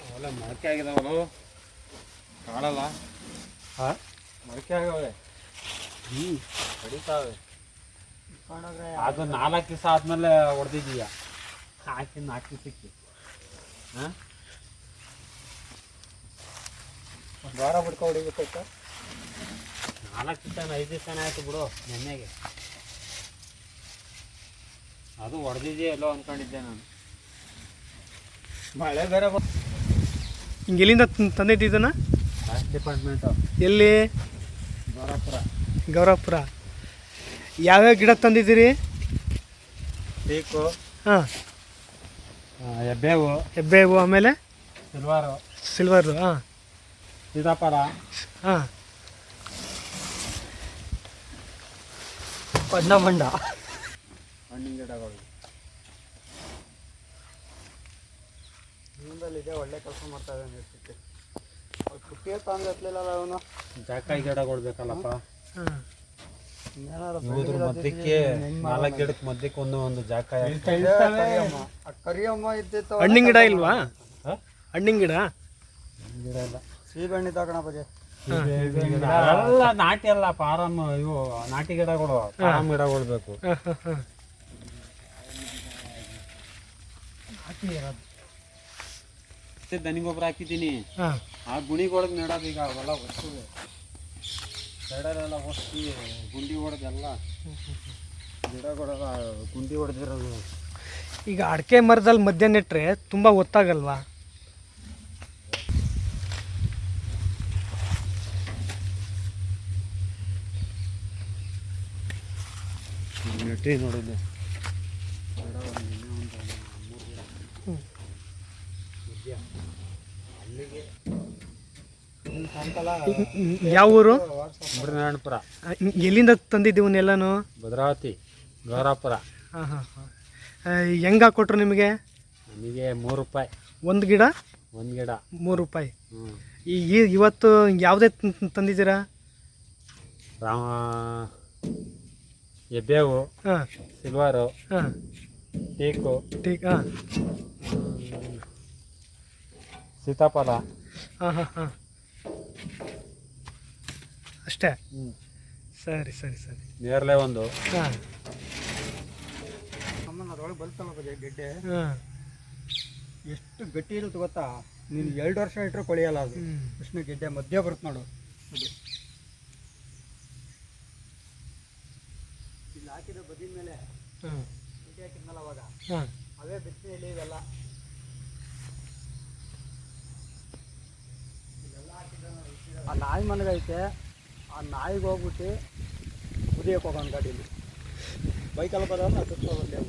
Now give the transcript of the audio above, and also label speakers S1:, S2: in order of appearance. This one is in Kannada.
S1: ಅವೆಲ್ಲ ಮೊಳಕೆ ಆಗಿದಾವಲ್ಲ ಕಾಣಲ್ಲ
S2: ಹಾಂ
S1: ಮೊಳಕೆ ಆಗವೆ
S2: ಹ್ಞೂ
S1: ಕಡಿತಾವೆ ಅದು ನಾಲ್ಕು ದಿವಸ ಆದಮೇಲೆ ಹೊಡೆದಿದೀಯ ಹಾಕಿ ನಾಲ್ಕು ದಿವಸಕ್ಕೆ ಹಾಂ
S2: ಒಂದು ವಾರ ಬಿಡ್ಕೊ ಹೊಡಿಬೇಕಾಯ್ತಾ
S1: ನಾಲ್ಕು ದಿವಸ ಐದು ದಿವಸನೇ ಆಯಿತು ಬಿಡು ನೆನ್ನೆಗೆ. ಅದು ಹೊಡೆದಿದೆಯಲ್ಲೋ ಅನ್ಕೊಂಡಿದ್ದೆ ನಾನು.
S2: ಮಳೆ ಬೇರೆ
S3: ಹಿಂಗೆ ಎಲ್ಲಿಂದ ತಂ-
S1: ಡಿಪಾರ್ಟ್ಮೆಂಟ್
S3: ಎಲ್ಲಿ?
S1: ಗೌರವಪುರ.
S3: ಗೌರವಪುರ. ಯಾವ್ಯಾವ ಗಿಡ ತಂದಿದ್ದೀರಿ?
S1: ಬೇಕು
S3: ಹಾಂ.
S1: ಹೆಬ್ಬೇವು
S3: ಹೆಬ್ಬೇವು ಆಮೇಲೆ?
S1: ಸಿಲ್ವಾರು.
S3: ಸಿಲ್ವರು ಹಾಂ.
S1: ಸೀತಾಫಲ.
S3: ಹಾಂ.
S2: ಬಂಡ
S1: ಹಣ್ಣಿನ ಗಿಡಗಳು
S2: ಜೀವನದಲ್ಲಿದೆ ಒಳ್ಳೆ ಕೆಲಸ ಮಾಡ್ತಾ ಇದ್ದಾನೆ ಅನ್ಸುತ್ತೆ ಅವ್ರು ಅವನು?
S1: ಜಾಕಾಯಿ
S3: ಗಿಡ
S2: ಕೊಡ್ಬೇಕಲ್ಲಪ್ಪ.
S1: ಇವ್ರ ಮಧ್ಯಕ್ಕೆ ನಾಲ್ಕು ಗಿಡಕ್ಕೆ ಮಧ್ಯಕ್ಕೆ ಒಂದು ಒಂದು ಜಾಕಾಯಿ
S2: ಕರಿಯಮ್ಮ. ಆ ಕರಿಯಮ್ಮ ಇದ್ದಿತ್ತು
S3: ಹಣ್ಣಿನ ಗಿಡ ಇಲ್ವಾ?
S1: ಹಾ?
S3: ಹಣ್ಣಿನ ಗಿಡ?
S1: ಗಿಡ ಇಲ್ಲ.
S2: ಸೀಬೆಣ್ಣೆ ತಗೋಣ
S1: ಎಲ್ಲ ನಾಟಿ ಅಲ್ಲ ಪಾರಮ್ ಇವು ನಾಟಿ ಗಿಡಗಳು ಪಾರಮ್ ಗಿಡಗಳು ಬೇಕು
S3: ನಾಟಿ ಹಾಂ
S1: ದನಿ ಗೊಬ್ಬರ ಹಾಕಿದ್ದೀನಿ ಆ ಗುಣಿಗೊಳಗೆ ನೆಡೋದು ಈಗ ಅವೆಲ್ಲ ಹೊಸ್ತುವೆ. ಸೈಡಲ್ಲೆಲ್ಲ ಹೊಸ್ತಿ ಗುಂಡಿ ಹೊಡೆದೆಲ್ಲ. ಗಿಡಗಳೆಲ್ಲ ಗುಂಡಿ ಹೊಡೆದಿರೋದು.
S3: ಈಗ ಅಡಿಕೆ ಮರದಲ್ಲಿ ಮಧ್ಯ ನೆಟ್ಟರೆ ತುಂಬ ಒತ್ತಾಗಲ್ವಾ?
S1: ನೆಟ್ಟಿ ನೋಡಿದ್ದೆ.
S3: ಯಾವ ಊರು?
S1: ನಾರಾಯಣಪುರ
S3: ಎಲ್ಲಿಂದ ಎಲ್ಲಿಂದ ತಂದಿದ್ದೀವನ್ನೆಲ್ಲನೂ
S1: ಭದ್ರಾವತಿ ಗೌರಾಪುರ
S3: ಹಾಂ ಹಾಂ ಹಾಂ. ಹೆಂಗೆ ಹಾಕ್ಕೊಟ್ರು ನಿಮಗೆ?
S1: ನಿಮಗೆ ಮೂರು ರೂಪಾಯಿ.
S3: ಒಂದು ಗಿಡ?
S1: ಒಂದು ಗಿಡ.
S3: ಮೂರು ರೂಪಾಯಿ. ಈ- ಇವತ್ತು ಯಾವುದೇ ತಂದಿದ್ದೀರಾ?
S1: ರಾಮ ಎಬ್ಬೇವು
S3: ಹಾಂ.
S1: ಸಿಲ್ವಾರು
S3: ಹಾಂ.
S1: ಟೀಕು.
S3: ಟೀಕ್ ಹಾಂ.
S1: ಸೀತಾಫಲ.
S3: ಹಾಂ ಹಾಂ ಹಾಂ. ಅಷ್ಟೇ?
S1: ಹ್ಞೂ
S3: ಸರಿ ಸರಿ ಸರಿ.
S1: ನೇರಳೆ ಒಂದು.
S3: ಹಾಂ.
S2: ಅಮ್ಮನ ಅದ್ರೊಳಗೆ ಬಲ್ತಲ್ಲ ಗೆಡ್ಡೆ.
S3: ಹಾಂ.
S2: ಎಷ್ಟು ಗಟ್ಟಿ ಇರುತ್ತೆ ಗೊತ್ತಾ? ನೀನು ಎರಡು ವರ್ಷ ಇಟ್ಟರೆ ಕೊಳೆಯಲ್ಲ ಅದು. ಕೃಷ್ಣ ಗೆಡ್ಡೆ ಮಧ್ಯ ಬರುತ್ತೆ ನೋಡು. ಇಲ್ಲಿ ಹಾಕಿದ ಬದಿ ಮೇಲೆ ಹಾಕಿದ್ಮೇಲೆ ಹಾಕಿದ್ನಲ್ಲ ಅವಾಗ?
S3: ಅವೇ
S2: ಅವೇ ಇಲ್ಲಿ ಇವೆಲ್ಲ. ಆ ನಾಯಿ ಮನೆಗೈತೆ ಆ ನಾಯಿಗೆ ಹೋಗ್ಬಿಟ್ಟು ಕುದಿಯಕ್ಕೆ ಹೋಗೋಣ ಗಾಡೀಲಿ ಬೈಕಲ್ಲಿ ಬರೋಣ ಹತ್ತಿಸ್ಕೊ ಬಂದೆ